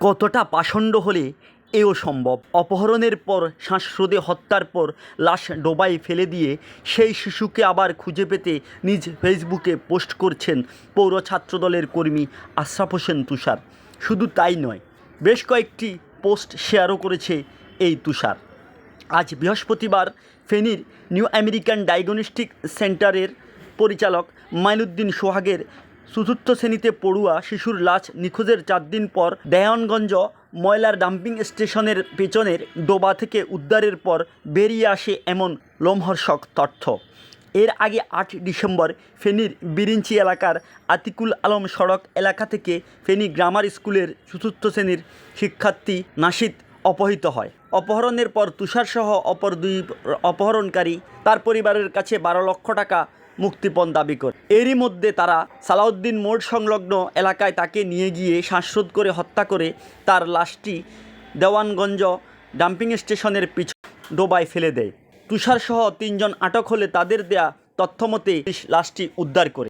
কতটা পাষণ্ড হলে এও সম্ভব? অপহরণের পর, শ্বাসরোধে হত্যার পর লাশ ডোবায় ফেলে দিয়ে সেই শিশুকে আবার খুঁজে পেতে নিজ ফেসবুকে পোস্ট করছেন পৌর ছাত্রদলের কর্মী আশরাফ হোসেন তুষার। শুধু তাই নয়, বেশ কয়েকটি পোস্ট শেয়ারও করেছে এই তুষার। আজ বৃহস্পতিবার ফেনীর নিউ আমেরিকান ডায়াগনস্টিক সেন্টারের পরিচালক মাইনুদ্দিন সোহাগের চতুর্থ শ্রেণীতে পড়ুয়া শিশুর লাশ নিখোঁজের চার দিন পর দেয়ানগঞ্জ ময়লার ডাম্পিং স্টেশনের পেছনের ডোবা থেকে উদ্ধারের পর বেরিয়ে আসে এমন লোমহর্ষক তথ্য। এর আগে আট ডিসেম্বর ফেনীর বিরিঞ্চি এলাকার আতিকুল আলম সড়ক এলাকা থেকে ফেনী গ্রামার স্কুলের চতুর্থ শ্রেণির শিক্ষার্থী নাসিদ অপহৃত হয়। অপহরণের পর তুষারসহ অপর দুই অপহরণকারী তার পরিবারের কাছে বারো লক্ষ টাকা মুক্তিপণ দাবি করে। এরই মধ্যে তারা সালাউদ্দিন মোড় সংলগ্ন এলাকায় তাকে নিয়ে গিয়ে শ্বাসরোধ করে হত্যা করে তার লাশটি দেওয়ানগঞ্জ ডাম্পিং স্টেশনের পিছ ডোবায় ফেলে দেয়। তুষারসহ তিনজন আটক হলে তাদের দেয়া তথ্যমতে লাশটি উদ্ধার করে।